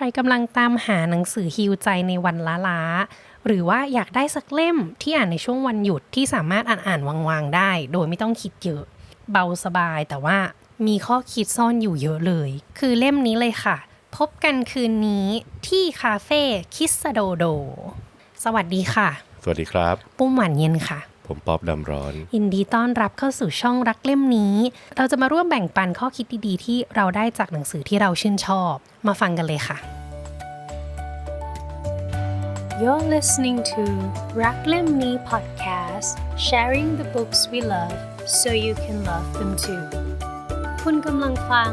ใครกำลังตามหาหนังสือฮิวใจในวันล้าๆหรือว่าอยากได้สักเล่มที่อ่านในช่วงวันหยุดที่สามารถอ่านอ่านวางๆได้ โดยไม่ต้องคิดเยอะ เบาสบายแต่ว่ามีข้อคิดซ่อนอยู่เยอะเลย คือเล่มนี้เลยค่ะ พบกันคืนนี้ที่คาเฟ่คิสโดโด สวัสดีค่ะ สวัสดีครับ ปุ้มหวานเย็นค่ะ ผมป๊อบดำร้อน ยินดีต้อนรับเข้าสู่ช่องรักเล่มนี้ เราจะมาร่วมแบ่งปันข้อคิดดีๆ ที่เราได้จากหนังสือที่เราชื่นชอบ มาฟังกันเลยค่ะ You're listening to รักเล่มนี้ podcast sharing the books we love so you can love them too คุณกำลังฟัง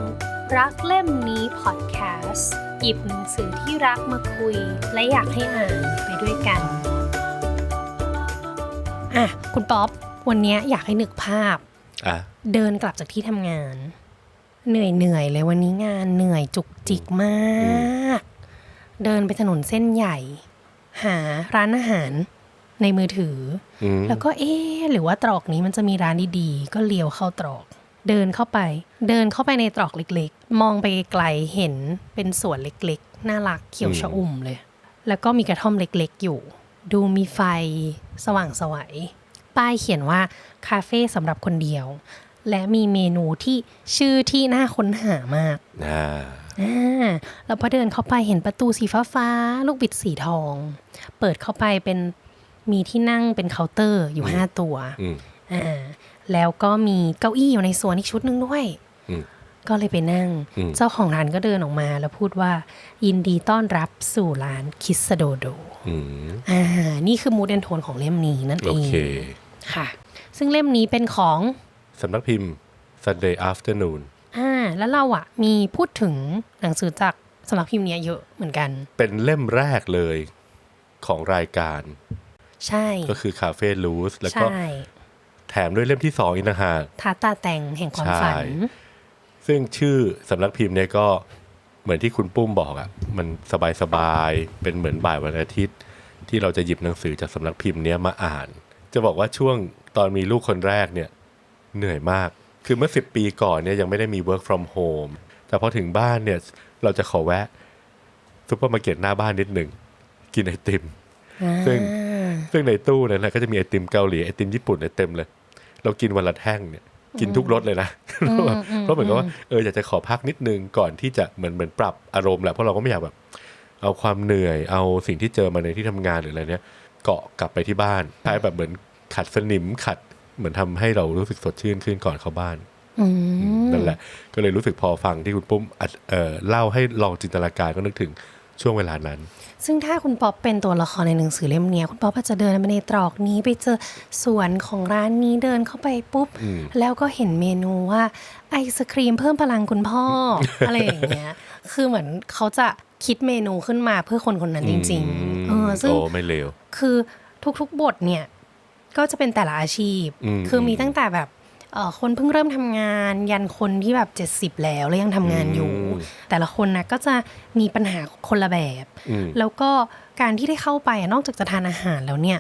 รักเล่มนี้ podcast หยิบหนังสือที่รักมาคุย และอยากให้อ่านไปด้วยกันอะ คุณป๊อปวันเนี้ยอยากให้นึกภาพอะเดินกลับจากที่ทำงาน เหนื่อยเหนื่อยๆเลยวันนี้งานเหนื่อยจุกจิกมาก เดินไปถนนเส้นใหญ่ หาร้านอาหารในมือถืออืมแล้วก็เอ๊ะหรือว่าตรอกนี้มันจะมีร้านดีๆก็เลี้ยวเข้าตรอก เดินเข้าไป เดินเข้าไปในตรอกเล็กๆ มองไปไกลๆเห็นเป็นสวนเล็กๆ น่ารักเขียวชอุ่มเลย แล้วก็มีกระท่อมเล็กๆอยู่ ดูมีไฟสว่างสวัย ป้ายเขียนว่าคาเฟ่สำหรับคนเดียว และมีเมนูที่ชื่อที่น่าค้นหามากอ่าอ่าแล้วพอเดินเข้าไปเห็นประตูสีฟ้าฟ้าๆลูกบิดสีทอง เปิดเข้าไปเป็นมีที่นั่งเป็นเคาน์เตอร์อยู่ห้าตัวอืมอ่าแล้วก็มีเก้าอี้อยู่ในสวนอีกชุดหนึ่งด้วยอืมก็เลยไปนั่งอืมเจ้าของร้านก็เดินออกมาแล้วพูดว่า ยินดีต้อนรับสู่ร้านคิสโดโดอืมอ่า นี่คือมูดแอนโทนของเล่มนี้นั่นเอโองเคค่ะ ซึ่งเล่มนี้เป็นของสำนักพิมพ์ Sunday Afternoon อ่าแล้วเราอะมีพูดถึงหนังสือจากสำนักพิมพ์เนี้ยเยอะเหมือนกัน เป็นเล่มแรกเลยของรายการ ใช่ก็คือ Cafe Loose แล้วก็ใช่แถมด้วยเล่มที่สองอีกนะฮะ ทาตาแต่งแห่งความฝัน ใช่ ซึ่งชื่อสำนักพิมพ์เนี่ยก็เหมือนที่คุณปุ้มบอกอะ่ะ มันสบายๆ เป็นเหมือนบ่ายวันอาทิตย์ ที่เราจะหยิบหนังสือจากสำนักพิมพ์เนี้ยมาอ่าน จะบอกว่าช่วงตอนมีลูกคนแรกเนี่ยเหนื่อยมาก คือเมื่อสิบปีก่อนเนี่ยยังไม่ได้มี work from home แต่พอถึงบ้านเนี่ยเราจะขอแวะซุปเปอร์มาร์เก็ตหน้าบ้านนิดหนึ่ง กินไอติม ซึ่งซึ่งในตู้นั้นนะก็จะมีไอติมเกาหลีไอติมญี่ปุ่นเนี่ยเต็มเลย เรากินวันละแท่งเนี่ยกินทุกรสเลยนะ เพราะเหมือนกับว่าเอออยากจะขอพักนิดนึงก่อนที่จะเหมือนเหมือนปรับอารมณ์แหละเพราะเราก็ไม่อยากแบบ เอาความเหนื่อยเอาสิ่งที่เจอมาในที่ทำงานหรืออะไรเนี้ย เกาะกลับไปที่บ้านใช้แบบเหมือนขัดสนิมขัดเหมือนทำให้เรารู้สึกสดชื่นขึ้นก่อนเข้าบ้านอืมนั่นแหละ ก็เลยรู้สึกพอฟังที่คุณปุ้มอัดเอ่อเล่าให้ลองจินตนาการก็นึกถึงช่วงเวลานั้น ซึ่งถ้าคุณป๊อปเป็นตัวละครในหนังสือเล่มเนี้ยคุณป๊อปอาจจะเดินไปในตรอกนี้ไปเจอสวนของร้านนี้เดินเข้าไปปุ๊บอืมแล้วก็เห็นเมนูว่าไอศครีมเพิ่มพลังคุณพ่อ อะไรอย่างเงี้ย คือเหมือนเขาจะคิดเมนูขึ้นมาเพื่อคนคนนั้นจริงๆเออ ซึ่งโอ้ไม่เลวคือทุกๆบทเนี่ยก็จะเป็นแต่ละอาชีพอืมคือมีตั้งแต่แบบเอ่อคนเพิ่งเริ่มทำงาน ยันคนที่แบบ 70 แล้วแล้วยังทำงานอยู่อืมแต่ละคนนะก็จะมีปัญหาคนละแบบอืมแล้วก็การที่ได้เข้าไปอะนอกจากจะทานอาหารแล้วเนี่ย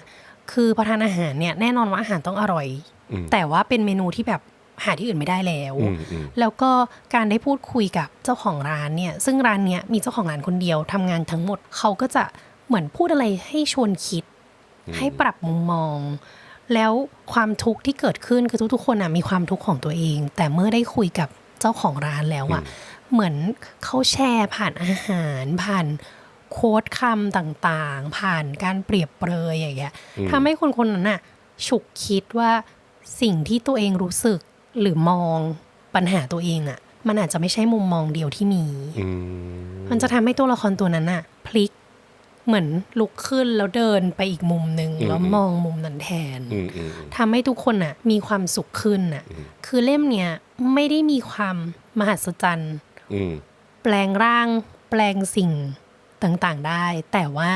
คือพอทานอาหารเนี่ยแน่นอนว่าอาหารต้องอร่อยอืมแต่ว่าเป็นเมนูที่แบบหาที่อื่นไม่ได้แล้วอืมอืมแล้วก็การได้พูดคุยกับเจ้าของร้านเนี่ย ซึ่งร้านเนี้ยมีเจ้าของร้านคนเดียวทำงานทั้งหมด เขาก็จะ เหมือนพูดอะไรให้ชวนคิด ให้ปรับมุมมอง แล้วความทุกข์ที่เกิดขึ้นคือทุกๆคนอะมีความทุกข์ของตัวเอง แต่เมื่อได้คุยกับเจ้าของร้านแล้วอะเหมือนเขาแชร์ผ่านอาหารผ่านโค้ดคำต่างๆ ผ่านการเปรียบเปรยอย่างเงี้ยทำให้คนคนนั้นน่ะฉุกคิดว่าสิ่งที่ตัวเองรู้สึกหรือมองปัญหาตัวเองอะมันอาจจะไม่ใช่มุมมองเดียวที่มีอืมมันจะทำให้ตัวละครตัวนั้นน่ะพลิก เหมือนลุกขึ้นแล้วเดินไปอีกมุมหนึ่งอืมแล้วมองมุมนั้นแทนอืมอืมทำให้ทุกคนน่ะมีความสุขขึ้นน่ะ คือเล่มเนี้ยไม่ได้มีความมหัศจรรย์อืมแปลงร่างแปลงสิ่งต่างๆได้ แต่ว่า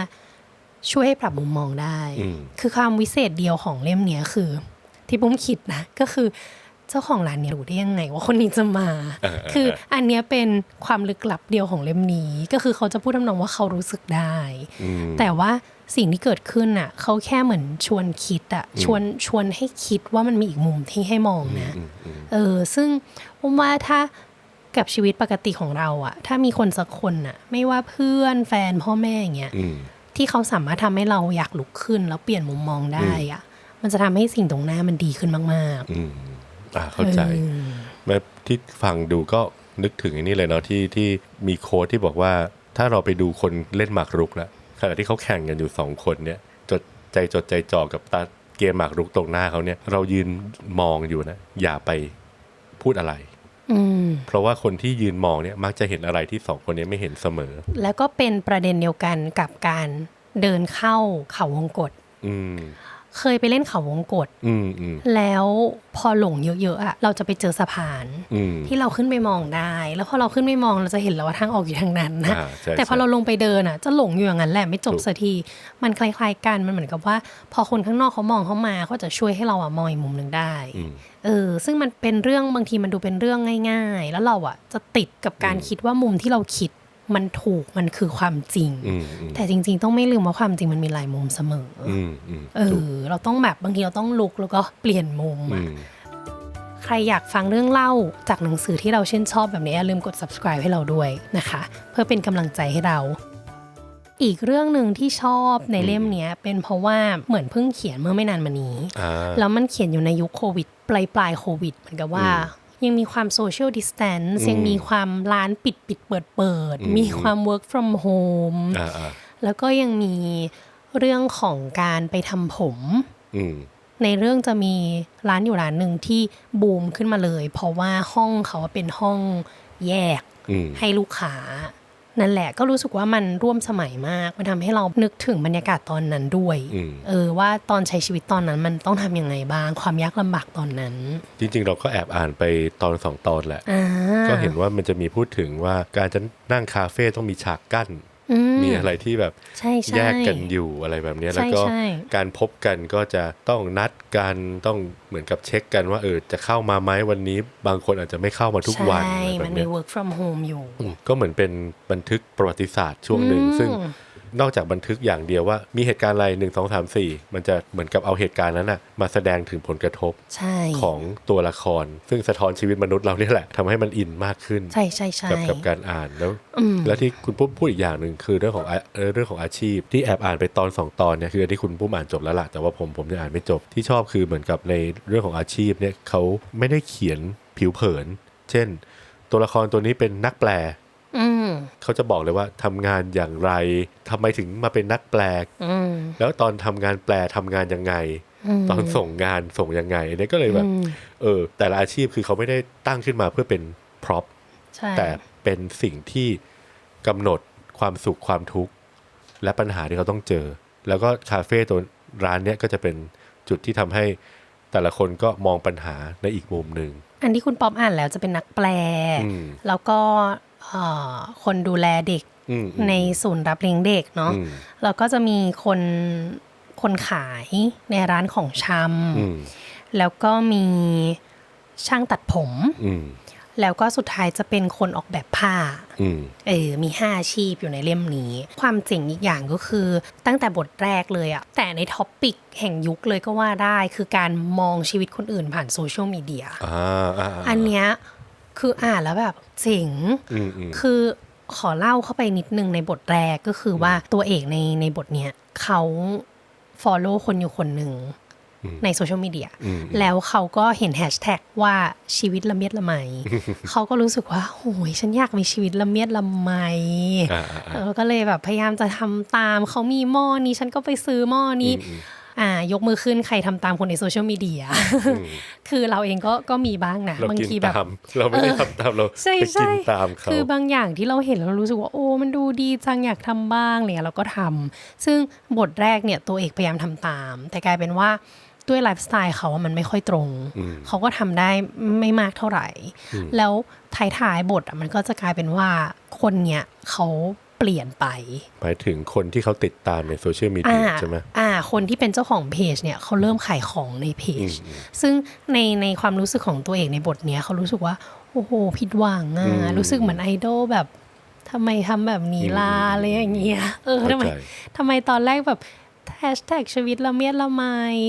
ช่วยให้ปรับมุมมองได้อืมคือความวิเศษเดียวของเล่มเนี้ยคือ ที่ปุ้มคิดนะก็คือ เจ้าของร้านเนี่ยรู้ได้ยังไงว่าคนนี้จะมาเออเออคืออันเนี้ยเป็นความลึกลับเดียวของเล่มนี้ ก็คือเขาจะพูดทำนองว่าเขารู้สึกได้อืมแต่ว่าสิ่งที่เกิดขึ้นน่ะเขาแค่เหมือนชวนคิดอะชวนชวนให้คิดว่ามันมีอีกมุมที่ให้มองนะอืมอืมเออซึ่งผมว่าถ้ากับชีวิตปกติของเราอะถ้ามีคนสักคนอะไม่ว่าเพื่อนแฟนพ่อแม่อย่างเงี้ยอืมที่เขาสามารถทำให้เราอยากลุกขึ้นแล้วเปลี่ยนมุมมองได้อะมันจะทำให้สิ่งตรงหน้ามันดีขึ้นมากอืม อ่าๆเข้าใจออแม้ที่ฟังดูก็นึกถึงอันนี้เลยเนาะที่ที่มีโค้ดที่บอกว่า ถ้าเราไปดูคนเล่นหมากรุกแล้วขณะที่เขาแข่งกันอยู่สองคนเนี่ยจดใจจดใจจ่อกับตาเกมหมากรุกตรงหน้าเขาเนี่ย เรายืนมองอยู่นะ อย่าไปพูดอะไรอืมเพราะว่าคนที่ยืนมองเนี่ยมักจะเห็นอะไรที่สองคนนี้ไม่เห็นเสมอ แล้วก็เป็นประเด็นเดียวกันกับการเดินเข้าเขาวงกฏอืม เคยไปเล่นเขาวงกฏอืมอืมแล้วพอหลงเยอะๆอะเราจะไปเจอสะพานอืมที่เราขึ้นไปมองได้ แล้วพอเราขึ้นไปมองเราจะเห็นแล้วว่าทางออกอยู่ทางนั้นนะอ่าใช่แต่พอใช่เราลงไปเดินอะจะหลงอยู่อย่างนั้นแหละไม่จบถูกสักทีมันคล้ายๆกันมันเหมือนกับว่า พอคนข้างนอกเขามองเข้ามาเขาจะช่วยให้เราอะมองอีกมุมหนึ่งได้อืมเออซึ่งมันเป็นเรื่องบางทีมันดูเป็นเรื่องง่าย ๆ แล้วเราอะจะติดกับการอืมคิดว่ามุมที่เราคิด มันถูกมันคือความจริงอืมอืมแต่จริง ๆ ต้องไม่ลืมว่าความจริงมันมีหลายมุมเสมอออืมอืมเอถูกอเราต้องแบบบางทีเราต้องลุกแล้วก็เปลี่ยนมุมอือะมใครอยากฟังเรื่องเล่าจากหนังสือที่เราชื่นชอบแบบนี้อย่าลืมกด subscribe ให้เราด้วยนะคะ เพื่อเป็นกำลังใจให้เรา อีกเรื่องหนึ่งที่ชอบในเล่มเนี้ยเป็นเพราะว่าเหมือนเพิ่งเขียนเมื่อไม่นานมานี้อ่าแล้วมันเขียนอยู่ในยุคโควิด ปลายปลายๆโควิดเหมือนกับว่า ยังมีความโซเชียลดิสแตนซ์อืมยังมีความร้านปิดปิดเปิดเปิดอืมมีความ work from home อ่าอ่าแล้วก็ยังมีเรื่องของการไปทำผมอืมในเรื่องจะมีร้านอยู่ร้านหนึ่งที่บูมขึ้นมาเลย เพราะว่าห้องเขาเป็นห้องแยกอืมให้ลูกค้า นั่นแหละก็รู้สึกว่ามันร่วมสมัยมาก มันทำให้เรานึกถึงบรรยากาศตอนนั้นด้วยอืมเออว่าตอนใช้ชีวิตตอนนั้นมันต้องทำยังไงบ้าง ความยากลำบากตอนนั้น จริง ๆ เราก็แอบอ่านไปตอนสองตอนแหละอ่าก็เห็นว่ามันจะมีพูดถึงว่าการจะนั่งคาเฟ่ต้องมีฉากกั้นอื มีอะไรที่แบบใช่ใช่แยกกันอยู่อะไรแบบเนี้ยใช่แล้วก็ใช่การพบกันก็จะต้องนัดกันต้องเหมือนกับเช็คกันว่าเออจะเข้ามาไหมวันนี้ บางคนอาจจะไม่เข้ามาทุกวันใช่อะไรแบมันบมีเนี้ย work from home อยู่อืมก็เหมือนเป็นบันทึกประวัติศาสตร์ช่วงหนึ่งอืมซึ่ง นอกจากบันทึกอย่างเดียวว่า มีเหตุการณ์อะไรหนึ่งสองสามสี่มันจะเหมือนกับเอาเหตุการณ์นั้นน่ะมาแสดงถึงผลกระทบใช่ของตัวละคร ซึ่งสะท้อนชีวิตมนุษย์เราเนี่ยแหละทำให้มันอินมากขึ้นใช่ใช่ใช่กับกับการอ่านแล้วอืมแล้วที่คุณปุ้มพูดอีกอย่างหนึ่งคือเรื่องของอาเอ่อเรื่องของอาชีพ ที่แอบอ่านไปตอนสองตอนเนี่ยคืออันที่คุณปุ้มอ่านจบแล้วล่ะแต่ว่าผมผมยังอ่านไม่จบที่ชอบคือเหมือนกับในเรื่องของอาชีพเนี่ยเขาไม่ได้เขียนผิวเผิน เช่น ตัวละครตัวนี้เป็นนักแปลอืม เขาจะบอกเลยว่าทำงานอย่างไรทำไมถึงมาเป็นนักแปลอืมแล้วตอนทำงานแปลทำงานยังไงมตอนส่งงานส่งยังไงอันนี้ก็เลยแบบอืมเออ แต่ละอาชีพคือเขาไม่ได้ตั้งขึ้นมาเพื่อเป็นพร็อพใช่แต่เป็นสิ่งที่กำหนดความสุขความทุกข์ และปัญหาที่เขาต้องเจอ แล้วก็คาเฟ่ตัวร้านเนี้ยก็จะเป็นจุดที่ทำให้แต่ละคนก็มองปัญหาในอีกมุมหนึ่ง อันที่คุณป๊อปอ่านแล้วจะเป็นนักแปลอืมแล้วก็เอ่อ คนดูแลเด็กอืมอืมในศูนย์รับเลี้ยงเด็กเนาะอืมแล้วก็จะมีคนคนขายในร้านของชอืมำแล้วก็มีช่างตัดผมอืมแล้วก็สุดท้ายจะเป็นคนออกแบบผ้าอืมเออ มีห้าอาชีพอยู่ในเล่มนี้ ความเจ๋งอีกอย่างก็คือ ตั้งแต่บทแรกเลยอะแต่ในท็อปปิกแห่งยุคเลยก็ว่าได้ คือการมองชีวิตคนอื่นผ่านโซเชียลมีเดียอ่าอ่าาอันเนี้ย คืออ่านแล้วแบบเจ๋งอืมอืมคือขอเล่าเข้าไปนิดนึงในบทแรกก็คือว่าตัวเอกในในบทเนี้ยเขา follow คนอยู่คนหนึ่งในโซเชียลมีเดียอืมแล้วเขาก็เห็นแฮชแท็กว่าชีวิตละเมียดละไมเขาก็รู้สึกว่าโอ้ยฉันอยากมีชีวิตละเมียดละไมอ่าอ่าอ่าเออก็เลยแบบพยายามจะทำตามเขามีหม้อนี้ฉันก็ไปซื้อหม้อนี้ อืมอ่ายกมือขึ้นใครทำตามคนในโซเชียลมีเดียคือเราเองก็ก็มีบ้างนะเราบางกินทีแบบตามเราไม่ได้ทำตามเราใช่ไปใช่กินตามเขาคือบางอย่างที่เราเห็นแล้วเรารู้สึกว่าโอ้มันดูดีจังอยากทำบ้างเนี่ยเราก็ทำซึ่งบทแรกเนี่ยตัวเอกพยายามทำตาม แต่กลายเป็นว่าด้วยไลฟ์สไตล์เขาอะมันไม่ค่อยตรงอืมเขาก็ทำได้ไม่มากเท่าไหร่ แล้วท้ายๆบทอะมันก็จะกลายเป็นว่าคนเนี้ยเขา เปลี่ยนไป หมายถึงคนที่เขาติดตามในโซเชียลมีเดีอ่ายใช่ไหมอ่า คนที่เป็นเจ้าของเพจเนี่ยเขาเริ่มขายของในเพจอืมซึ่งในในความรู้สึกของตัวเองในบทเนี้ยเขารู้สึกว่า โอ้โหผิดหวังอะอืมรู้สึกเหมือนไอดอลแบบทำไมทำแบบนี้ล่ะอืมอะไรอย่างเงี้ยเออเข้าทำไมใจทำไมตอนแรกแบบท แฮชแท็กชีวิตละเมียดละไม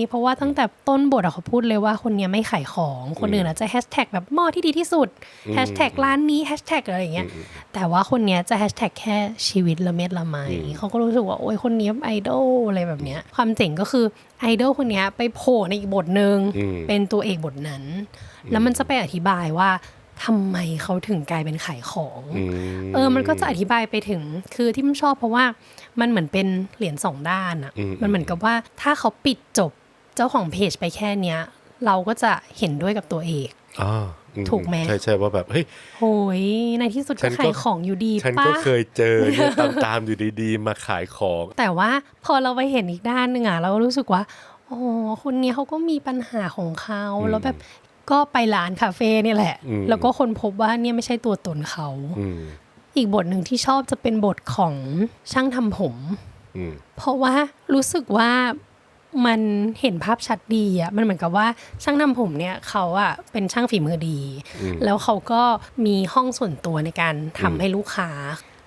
เพราะว่าตั้งแต่ต้นบทอะเขาพูดเลยว่าคนเนี้ยไม่ขายของ คนอื่นอาจจะแฮชแท็กแบบหม้อที่ดีที่สุดแฮชแท็กร้านนี้แฮชแท็กอะไรอย่างเงี้ย แต่ว่าคนเนี้ยจะแฮชแท็กแค่ชีวิตละเมียดละไมเขาก็รู้สึกว่าโอ้ยคนนี้ไอดอลอะไรแบบเนี้ย ความเจ๋งก็คือไอดอลคนเนี้ยไปโผล่ในอีกบทหนึ่งอืมเป็นตัวเอกบทนั้น แล้วมันจะไปอธิบายว่า ทำไมเขาถึงกลายเป็นขายของอืเออมันก็จะอธิบายไปถึงคือที่มันชอบเพราะว่ามันเหมือนเป็นเหรียญสองด้านอะอืมมันเหมือนกับว่าถ้าเขาปิดจบเจ้าของเพจไปแค่เนี้ย เราก็จะเห็นด้วยกับตัวเอกอ่าอืถูกไหมใช่ใช่ว่าแบบเฮ้ยโหยในที่สุดฉัก็นก็ขายของอยู่ดีฉันป้าก็เคยเจอเนี่ยตามตามๆอยู่ดีๆ มาขายของ แต่ว่าพอเราไปเห็นอีกด้านหนึ่งอะเราก็รู้สึกว่าอ๋อคนนี้เขาก็มีปัญหาของเขาอืมแล้วแบบ ก็ไปร้านคาเฟ่เนี่ยแหละอืมแล้วก็คนพบว่าเนี่ยไม่ใช่ตัวตนเขาอืมอีกบทหนึ่งที่ชอบจะเป็นบทของช่างทำผมอืมเพราะว่ารู้สึกว่ามันเห็นภาพชัดดีอะมันเหมือนกับว่าช่างทำผมเนี่ยเขาอะเป็นช่างฝีมือดีอืมแล้วเขาก็มีห้องส่วนตัวในการทำอืมให้ลูกค้า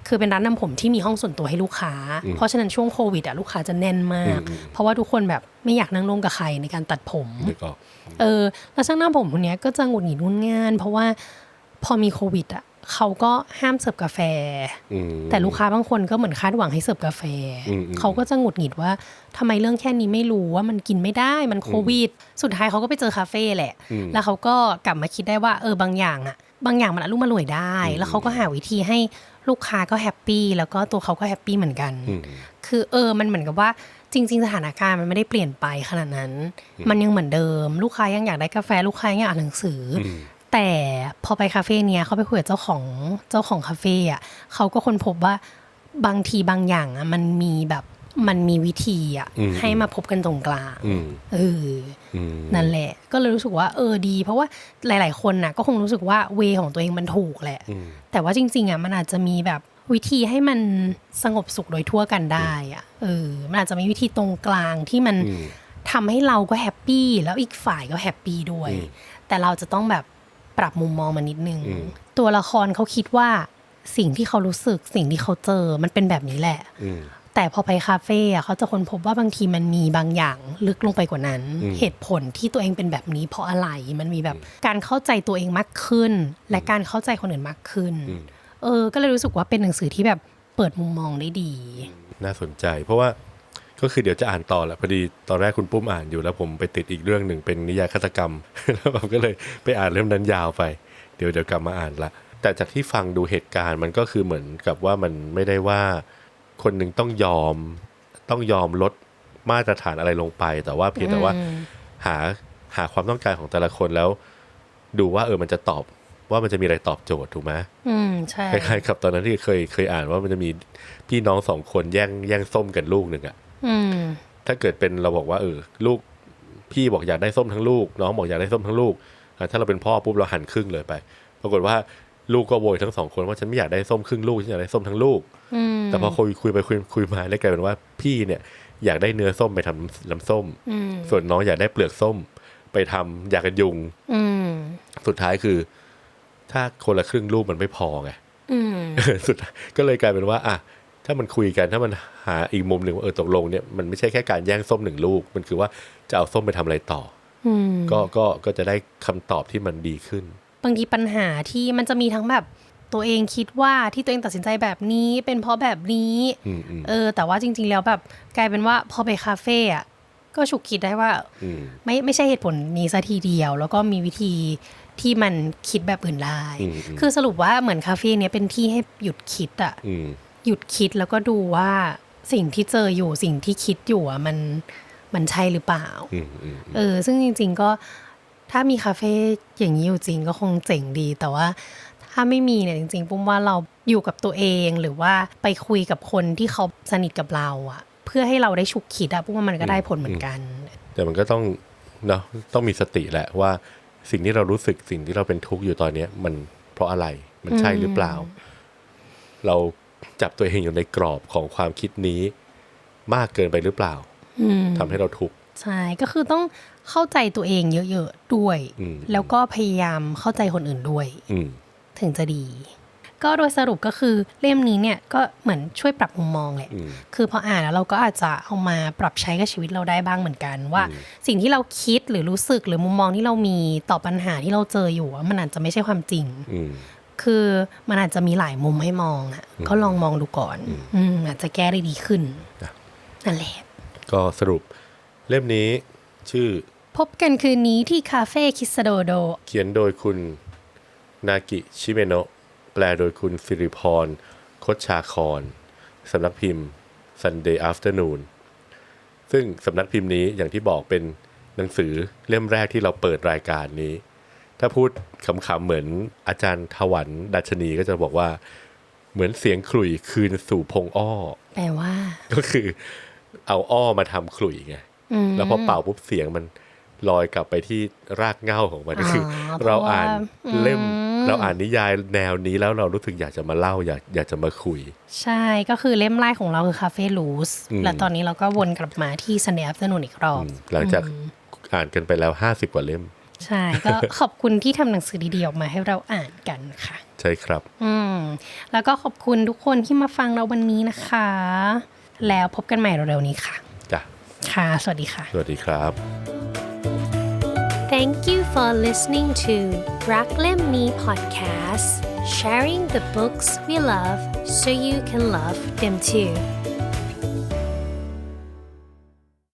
คือเป็นร้านทำผมที่มีห้องส่วนตัวให้ลูกค้าอืมเพราะฉะนั้นช่วงโควิดอะลูกค้าจะแน่นมากอืมอืมเพราะว่าทุกคนแบบไม่อยากนั่งร่วมกับใครในการตัดผมนึกออกเออแล้วช่างทำผมคนเนี้ยก็จะหงุดหงิดงุนง่าน เพราะว่าพอมีโควิดอะเขาก็ห้ามเสิร์ฟกาแฟอืมแต่ลูกค้าบางคนก็เหมือนคาดหวังให้เสิร์ฟกาแฟอืมอืมเขาก็จะหงุดหงิดว่าทำไมเรื่องแค่นี้ไม่รู้ว่ามันกินไม่ได้มันโควิด สุดท้ายเขาก็ไปเจอคาเฟ่แหละอืมแล้วเขาก็กลับมาคิดได้ว่าเออบางอย่างอะบางอย่างมันอรุ่มอร่วยได้อืมแล้วเขาก็หาวิธีให้ ลูกค้าก็แฮปปี้แล้วก็ตัวเขาก็แฮปปี้เหมือนกันอืมคือเออมันเหมือนกับว่าจริง ๆ สถานการณ์มันไม่ได้เปลี่ยนไปขนาดนั้น มันยังเหมือนเดิม ลูกค้ายังอยากได้กาแฟ ลูกค้ายังอยากอ่านหนังสือออืมแต่พอไปคาเฟ่เนี้ยเขาไปคุยกับเจ้าของเจ้าของคาเฟ่อะเขาก็ค้นพบว่าบางทีบางอย่างอะมันมีแบบ มันมีวิธีอะอืมให้มาพบกันตรงกลางอืมเอออืมนั่นแหละ ก็เลยรู้สึกว่า เออดี เพราะว่าหลาย ๆ คนน่ะ ก็คงรู้สึกว่าเวของตัวเองมันถูกแหละอืมแต่ว่าจริง ๆอะมันอาจจะมีแบบวิธีให้มันสงบสุขโดยทั่วกันได้อะเออมันอาจจะมีวิธีตรงกลางที่มันอืมทำให้เราก็แฮปปี้แล้วอีกฝ่ายก็แฮปปี้ด้วยอืมแต่เราจะต้องแบบปรับมุมมองมันนิดนึงอืมตัวละครเขาคิดว่าสิ่งที่เขารู้สึกสิ่งที่เขาเจอมันเป็นแบบนี้แหละอืม แต่พอไปคาเฟ่อะเขาจะค้นพบว่าบางทีมันมีบางอย่างลึกลงไปกว่านั้นอืมเหตุผลที่ตัวเองเป็นแบบนี้ เพราะอะไรมันมีแบบการเข้าใจตัวเองมากขึ้น และการเข้าใจคนอื่นมากขึ้นอืมเออ ก็เลยรู้สึกว่าเป็นหนังสือที่แบบเปิดมุมมองได้ดี น่าสนใจ เพราะว่าก็คือเดี๋ยวจะอ่านต่อแหละพอดีตอนแรกคุณปุ้มอ่านอยู่แล้วผมไปติดอีกเรื่องหนึ่งเป็นนิยายฆาตกรรมแล้วผมก็เลยไปอ่านเล่มนั้นยาวไป เดี๋ยวเดี๋ยวกลับมาอ่านละแต่จากที่ฟังดูเหตุการณ์มันก็คือเหมือนกับว่ามันไม่ได้ว่า คนหนึ่งต้องยอมต้องยอมลดมาตรฐานอะไรลงไป แต่ว่าเพียงแต่ว่าอืมหาหาความต้องการของแต่ละคนแล้ว ดูว่าเออมันจะตอบว่ามันจะมีอะไรตอบโจทย์ถูกไหมอืมใช่คล้ายๆกับตอนนั้นที่เคยเคยอ่านว่ามันจะมีพี่น้องสองคนแย่งแย่งส้มกันลูกหนึ่งอะอืมถ้าเกิดเป็นเราบอกว่าเออลูกพี่บอกอยากได้ส้มทั้งลูก น้องบอกอยากได้ส้มทั้งลูกอะถ้าเราเป็นพ่อปุ๊บเราหั่นครึ่งเลยไป ปรากฏว่า ลูกก็โวยทั้งสองคนว่าฉันไม่อยากได้ส้มครึ่งลูกฉันอยากได้ส้มทั้งลูกอืมแต่พอคุยคุยไปคุยคุยมาได้กลายเป็นว่าพี่เนี่ยอยากได้เนื้อส้มไปทำน้ำส้มอืมส่วนน้องอยากได้เปลือกส้ม ไปทำยากันยุงอืมสุดท้ายคือ ถ้าคนละครึ่งลูกมันไม่พอไงอืมสุดท้ายก็เลยกลายเป็นว่า อะถ้ามันคุยกันถ้ามันหาอีกมุมหนึ่งว่าเออตกลงเนี่ยมันไม่ใช่แค่การแย่งส้มหนึ่งลูก มันคือว่าจะเอาส้มไปทำอะไรต่ออืมอก็ก็ก็จะได้คำตอบที่มันดีขึ้น บางทีปัญหาที่มันจะมีทั้งแบบตัวเองคิดว่าที่ตัวเองตัดสินใจแบบนี้ เป็นเพราะแบบนี้อืมอืมเออ แต่ว่าจริง ๆ แล้วแบบกลายเป็นว่าพอไปคาเฟ่อะก็ฉุกคิดได้ว่าอืมไม่ไม่ใช่เหตุผลนี้ซะทีเดียว แล้วก็มีวิธีที่มันคิดแบบอื่นได้อืมอืมคือสรุปว่าเหมือนคาเฟ่เนี้ยเป็นที่ให้หยุดคิดอะอืมหยุดคิดแล้วก็ดูว่าสิ่งที่เจออยู่สิ่งที่คิดอยู่อะมันมันใช่หรือเปล่าอืมอืมเออ ซึ่งจริง ๆ ก็ ถ้ามีคาเฟ่อย่างนี้อยู่จริงก็คงเจ๋งดี แต่ว่าถ้าไม่มีเนี่ยจริงๆปุ้มว่าเราอยู่กับตัวเองหรือว่าไปคุยกับคนที่เขาสนิทกับเราอะเพื่อให้เราได้ฉุกคิดอะปุ้มว่ามันก็ได้ผลเหมือนกัน แต่มันก็ต้องเนาะต้องมีสติแหละว่าสิ่งที่เรารู้สึกสิ่งที่เราเป็นทุกข์อยู่ตอนเนี้ยมันเพราะอะไรมันใช่หรือเปล่า เราจับตัวเองอยู่ในกรอบของความคิดนี้ มากเกินไปหรือเปล่าอืมทำให้เราทุกข์ใช่ก็คือต้อง เข้าใจตัวเองเยอะๆด้วยอืมแล้วก็พยายามเข้าใจคนอื่นด้วยอืมถึงจะดี ก็โดยสรุปก็คือเล่มนี้เนี่ยก็เหมือนช่วยปรับมุมมองแหละอืมคือพออ่านแล้วเราก็อาจจะเอามาปรับใช้กับชีวิตเราได้บ้างเหมือนกัน ว่าสิ่งที่เราคิดหรือรู้สึกหรือมุมมองที่เรามีต่อปัญหาที่เราเจออยู่อะมันอาจจะไม่ใช่ความจริงอืมคือมันอาจจะมีหลายมุมให้มองอะก็ลองมองดูก่อน อืมอาจจะแก้ได้ดีขึ้นครับนั่นแหละก็สรุปเล่มนี้ชื่อ พบกันคืนนี้ที่คาเฟ่คิสโดโด เขียนโดยคุณนากิชิเมโนะแปลโดยคุณสิริพรคดชาคอนสำนักพิมพ์ Sunday Afternoon ซึ่งสำนักพิมพ์นี้อย่างที่บอกเป็นหนังสือเล่มแรกที่เราเปิดรายการนี้ ถ้าพูดขำๆเหมือนอาจารย์ถวันดัชนีก็จะบอกว่า เหมือนเสียงขลุ่ยคืนสู่พงอ้อ แปลว่า ก็คือเอาอ้อมาทำขลุ่ยไงอืมแล้วพอเป่าปุ๊บเสียงมัน ลอยกลับไปที่รากเหง้าของมันอ๋อคือเพเราราะว่าอ่านเล่มอืมเราอ่านนิยายแนวนี้แล้วเรารู้สึกอยากจะมาเล่าอยากอยากจะมาคุย ใช่ก็คือเล่มแรกของเราคือคาเฟ่ลูสอืมและตอนนี้เราก็วนกลับมาที่ Sunday Afternoon อีกรอบหลังจากอ่านกันไปแล้วห้าสิบกว่าเล่ม ใช่ ก็ขอบคุณที่ทำหนังสือดีๆออกมาให้เราอ่านกันค่ะ ใช่ครับ อืมแล้วก็ขอบคุณทุกคนที่มาฟังเราวันนี้นะคะ แล้วพบกันใหม่เร็วๆนี้ค่ะจ้ะค่ะ สวัสดีค่ะ สวัสดีครับ Thank you for listening to Braklem Me Podcast, sharing the books we love so you can love them too.